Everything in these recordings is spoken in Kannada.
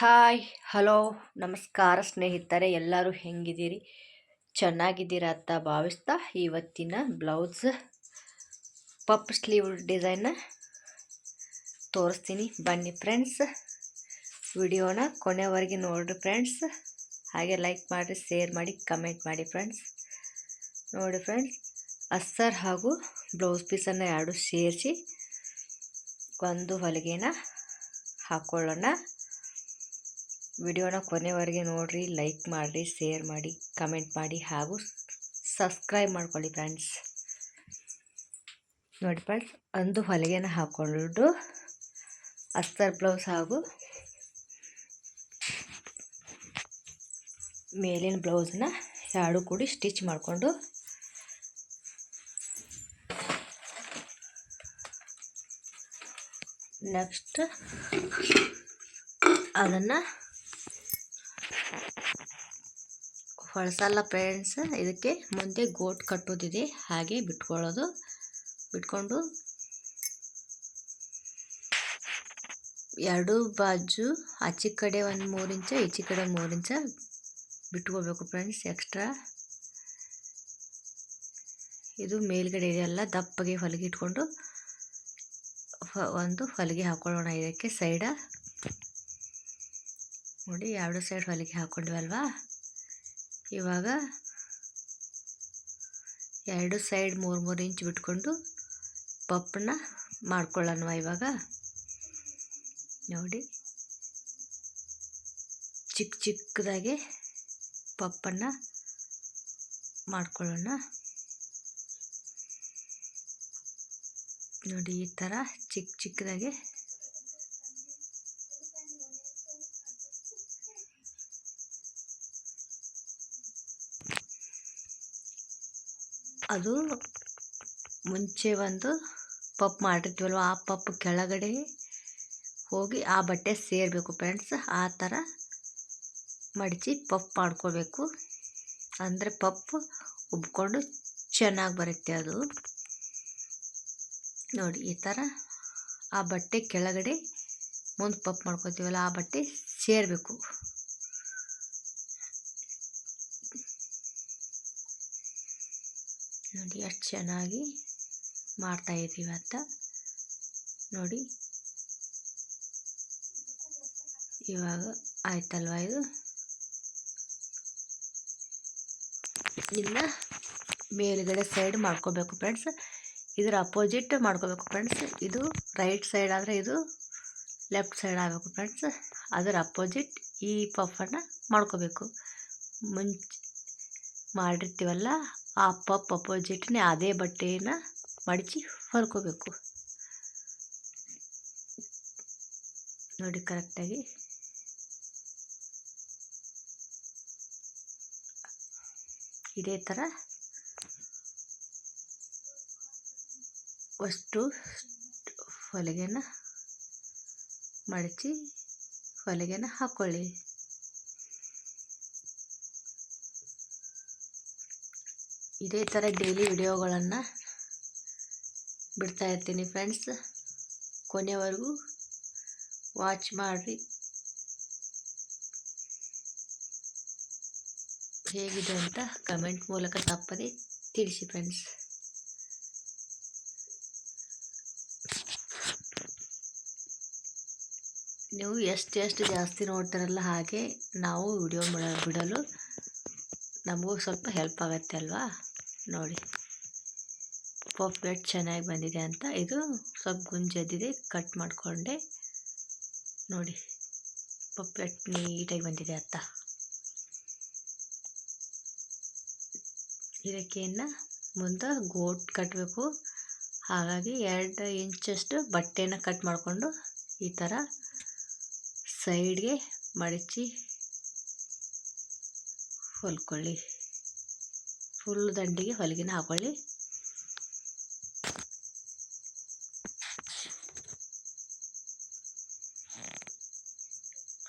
ಹಾಯ್ ಹಲೋ ನಮಸ್ಕಾರ ಸ್ನೇಹಿತರೆ, ಎಲ್ಲರೂ ಹೆಂಗಿದ್ದೀರಿ? ಚೆನ್ನಾಗಿದ್ದೀರಾ ಅಂತ ಭಾವಿಸ್ತಾ ಇವತ್ತಿನ ಬ್ಲೌಸ್ ಪಪ್ ಸ್ಲೀವ್ ಡಿಸೈನ್ನ ತೋರಿಸ್ತೀನಿ. ಬನ್ನಿ ಫ್ರೆಂಡ್ಸ್, ವಿಡಿಯೋನ ಕೊನೆವರೆಗೆ ನೋಡಿರಿ ಫ್ರೆಂಡ್ಸ್. ಹಾಗೆ ಲೈಕ್ ಮಾಡಿರಿ, ಶೇರ್ ಮಾಡಿ, ಕಮೆಂಟ್ ಮಾಡಿ ಫ್ರೆಂಡ್ಸ್. ನೋಡಿ ಫ್ರೆಂಡ್ಸ್, ಅಸ್ಸರ್ ಹಾಗೂ ಬ್ಲೌಸ್ ಪೀಸನ್ನು ಎರಡು ಸೇರಿಸಿ ಒಂದು ಹೊಲಿಗೆನ ಹಾಕ್ಕೊಳ್ಳೋಣ ವಿಡಿಯೋನ ಕೊನೆವರೆಗೆ ನೋಡಿರಿ, ಲೈಕ್ ಮಾಡಿರಿ, ಶೇರ್ ಮಾಡಿ, ಕಮೆಂಟ್ ಮಾಡಿ ಹಾಗೂ ಸಬ್ಸ್ಕ್ರೈಬ್ ಮಾಡ್ಕೊಳ್ಳಿ ಫ್ರೆಂಡ್ಸ್. ನೋಡಿ ಫ್ರೆಂಡ್ಸ್, ಒಂದು ಹೊಲಿಗೆನ ಹಾಕ್ಕೊಂಡು ಅಸ್ತರ್ ಬ್ಲೌಸ್ ಹಾಗೂ ಮೇಲಿನ ಬ್ಲೌಸನ್ನ ಎರಡು ಕೂಡಿ ಸ್ಟಿಚ್ ಮಾಡಿಕೊಂಡು ನೆಕ್ಸ್ಟ್ ಅದನ್ನು ಹೊಳಸಲ್ಲ ಫ್ರೆಂಡ್ಸ್, ಇದಕ್ಕೆ ಮುಂದೆ ಗೋಟ್ ಕಟ್ಟೋದಿದೆ. ಹಾಗೆ ಬಿಟ್ಕೊಳ್ಳೋದು. ಬಿಟ್ಕೊಂಡು ಎರಡು ಬಾಜು, ಆಚೆ ಕಡೆ ಒಂದು ಮೂರು ಇಂಚ, ಈಚೆ ಕಡೆ ಮೂರು ಇಂಚ ಬಿಟ್ಕೋಬೇಕು ಫ್ರೆಂಡ್ಸ್, ಎಕ್ಸ್ಟ್ರಾ. ಇದು ಮೇಲ್ಗಡೆ ಇದೆಲ್ಲ ದಪ್ಪಗೆ ಹೊಲಿಗೆ ಇಟ್ಕೊಂಡು ಒಂದು ಹೊಲಿಗೆ ಹಾಕೊಳ್ಳೋಣ ಇದಕ್ಕೆ ಸೈಡ ನೋಡಿ, ಎರಡು ಸೈಡ್ ಹೊಲಿಗೆ ಹಾಕ್ಕೊಂಡಿವಲ್ವಾ ಇವಾಗ ಎರಡು ಸೈಡ್ ಮೂರು ಮೂರು ಇಂಚ್ ಬಿಟ್ಕೊಂಡು ಪಪ್ಪನ್ನ ಮಾಡ್ಕೊಳ್ಳೋಣ ಇವಾಗ? ನೋಡಿ. ಚಿಕ್ಕ ಚಿಕ್ಕದಾಗೆ ಪಪ್ಪನ್ನು ಮಾಡ್ಕೊಳ್ಳೋಣ. ನೋಡಿ, ಈ ಥರ ಚಿಕ್ಕ ಚಿಕ್ಕದಾಗಿ ಅದು ಮುಂಚೆ ಒಂದು ಪಪ್ ಮಾಡಿರ್ತೀವಲ್ವ, ಆ ಪಪ್ ಕೆಳಗಡೆ ಹೋಗಿ ಆ ಬಟ್ಟೆ ಸೇರಬೇಕು ಫ್ರೆಂಡ್ಸ್. ಆ ಥರ ಮಡಚಿ ಪಪ್ ಮಾಡ್ಕೋಬೇಕು. ಅಂದರೆ ಪಪ್ ಉಬ್ಕೊಂಡು ಚೆನ್ನಾಗಿ ಬರುತ್ತೆ ಅದು. ನೋಡಿ, ಈ ಥರ ಆ ಬಟ್ಟೆ ಕೆಳಗಡೆ ಮುಂದೆ ಪಪ್ ಮಾಡ್ಕೋತೀವಲ್ಲ, ಆ ಬಟ್ಟೆ ಸೇರಬೇಕು. ನೋಡಿ, ಎಷ್ಟು ಚೆನ್ನಾಗಿ ಮಾಡ್ತಾಯಿದ್ದೀವಿ ಅಂತ. ನೋಡಿ. ಇವಾಗ ಆಯ್ತಲ್ವ ಇದು? ಇನ್ನು ಮೇಲುಗಡೆ ಸೈಡ್ ಮಾಡ್ಕೋಬೇಕು ಫ್ರೆಂಡ್ಸ್ ಇದರ ಅಪೋಸಿಟ್ ಮಾಡ್ಕೋಬೇಕು ಫ್ರೆಂಡ್ಸ್ ಇದು ರೈಟ್ ಸೈಡ್ ಆದರೆ ಇದು ಲೆಫ್ಟ್ ಸೈಡ್ ಆಗಬೇಕು ಫ್ರೆಂಡ್ಸ್ ಅದರ ಅಪೋಸಿಟ್ ಈ ಪಫನ್ನು ಮಾಡ್ಕೋಬೇಕು. ಮುಂಚೆ ಮಾಡಿರ್ತೀವಲ್ಲ, ಆ ಪಪ್ ಅಪೋಸಿಟ್ನೇ ಅದೇ ಬಟ್ಟೆಯನ್ನು ಮಡಚಿ ಹೊಲ್ಕೋಬೇಕು. ನೋಡಿ ಕರೆಕ್ಟಾಗಿ ಇದೇ ಥರ ಅಷ್ಟು ಹೊಲಿಗೆನ ಮಡಚಿ ಹೊಲಿಗೆನ ಹಾಕ್ಕೊಳ್ಳಿ ಇದೇ ಥರ ಡೈಲಿ ವಿಡಿಯೋಗಳನ್ನು ಬಿಡ್ತಾ ಇರ್ತೀನಿ ಫ್ರೆಂಡ್ಸ್. ಕೊನೆವರೆಗೂ ವಾಚ್ ಮಾಡಿರಿ. ಹೇಗಿದೆ ಅಂತ ಕಮೆಂಟ್ ಮೂಲಕ ತಪ್ಪದೆ ತಿಳಿಸಿ ಫ್ರೆಂಡ್ಸ್. ನೀವು ಎಷ್ಟು ಎಷ್ಟು ಜಾಸ್ತಿ ನೋಡ್ತಾರಲ್ಲ ಹಾಗೆ ನಾವು ವಿಡಿಯೋ ಬಿಡಲು ನಮಗೂ ಸ್ವಲ್ಪ ಹೆಲ್ಪ್ ಆಗುತ್ತೆ ಅಲ್ವಾ? ನೋಡಿ. ಪಾಪ್ಲೆಟ್ ಚೆನ್ನಾಗಿ ಬಂದಿದೆ ಅಂತ. ಇದು ಸ್ವಲ್ಪ ಗುಂಜದಿದೆ ಕಟ್ ಮಾಡಿಕೊಂಡೆ. ನೋಡಿ. ಪಾಪ್ಲೆಟ್ ನೀಟಾಗಿ ಬಂದಿದೆ ಅಂತ ಇದಕ್ಕೆ ಇನ್ನು ಮುಂದೆ ಗೋಟ್ ಕಟ್ಟಬೇಕು ಹಾಗಾಗಿ ಎರಡು ಇಂಚಷ್ಟು ಬಟ್ಟೆನ ಕಟ್ ಮಾಡಿಕೊಂಡು ಈ ಥರ ಸೈಡ್ಗೆ ಮಡಚಿ ಹೊಲ್ಕೊಳ್ಳಿ. ಫುಲ್ ದಂಡಿಗೆ ಹೊಲಿಗೆನ ಹಾಕೊಳ್ಳಿ.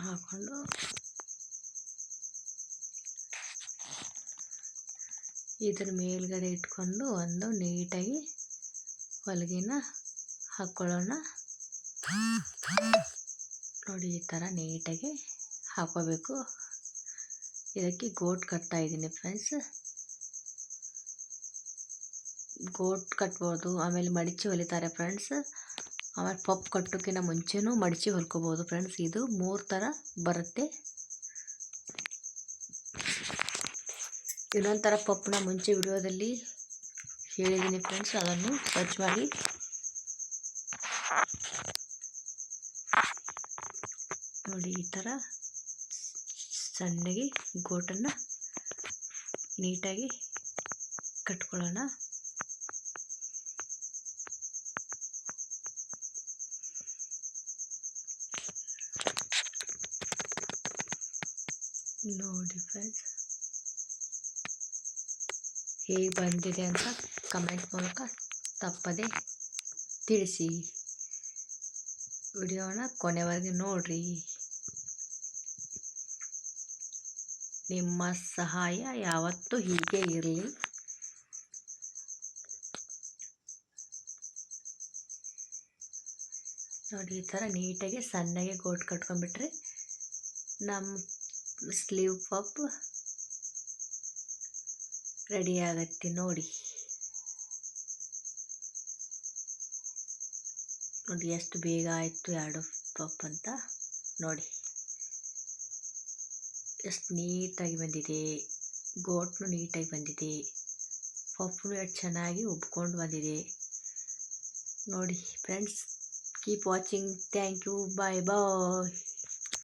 ಹಾಕೊಂಡು ಇದ್ರ ಮೇಲ್ಗಡೆ ಇಟ್ಕೊಂಡು ಒಂದು ನೀಟಾಗಿ ಹೊಲಿಗೆನ ಹಾಕ್ಕೊಳ್ಳೋಣ ನೋಡಿ ಈ ಥರ ನೀಟಾಗಿ ಹಾಕೋಬೇಕು. ಇದಕ್ಕೆ ಗೋಟ್ ಕಟ್ತಾ ಇದ್ದೀನಿ ಫ್ರೆಂಡ್ಸ್. ಗೋಟ್ ಕಟ್ಬೋದು, ಆಮೇಲೆ ಮಡಿಚಿ ಹೊಲಿತಾರೆ ಫ್ರೆಂಡ್ಸ್. ಆಮೇಲೆ ಪಪ್ ಕಟ್ಟೋಕ್ಕಿಂತ ಮುಂಚೆನೂ ಮಡಿಚಿ ಹೊಲ್ಕೋಬೋದು ಫ್ರೆಂಡ್ಸ್. ಇದು ಮೂರು ಥರ ಬರುತ್ತೆ. ಇನ್ನೊಂದು ಥರ ಮುಂಚೆ ವಿಡಿಯೋದಲ್ಲಿ ಹೇಳಿದ್ದೀನಿ ಫ್ರೆಂಡ್ಸ್. ಅದನ್ನು ಸ್ವಚ್ಛವಾಗಿ ನೋಡಿ ಈ ಥರ ಸಣ್ಣಗೆ ಗೋಟನ್ನು ನೀಟಾಗಿ ಕಟ್ಕೊಳ್ಳೋಣ. ನೋಡಿ ಫ್ರೆಂಡ್ಸ್ ಹೇಗೆ ಬಂದಿದೆ ಅಂತ ಕಮೆಂಟ್ ಮೂಲಕ ತಪ್ಪದೆ ತಿಳಿಸಿ. ವಿಡಿಯೋನ ಕೊನೆವರೆಗೆ ನೋಡಿರಿ. ನಿಮ್ಮ ಸಹಾಯ ಯಾವತ್ತೂ ಹೀಗೆ ಇರಲಿ. ನೋಡಿ, ಈ ಥರ ನೀಟಾಗಿ ಸಣ್ಣಗೆ ಕೋಟ್ ಕಟ್ಕೊಂಡ್ಬಿಟ್ರೆ ನಮ್ಮ ಸ್ಲೀವ್ ಪಪ್ ರೆಡಿ ಆಗತ್ತೆ ನೋಡಿ. ನೋಡಿ, ಎಷ್ಟು ಬೇಗ ಆಯಿತು ಎರಡು ಪಪ್ ಅಂತ ನೋಡಿ. ಎಷ್ಟು ನೀಟಾಗಿ ಬಂದಿದೆ ಗೋಟ್ನು ನೀಟಾಗಿ ಬಂದಿದೆ ಪಪ್ಪು ಎಷ್ಟು ಚೆನ್ನಾಗಿ ಉಬ್ಕೊಂಡು ಬಂದಿದೆ. ನೋಡಿ friends keep watching thank you bye bye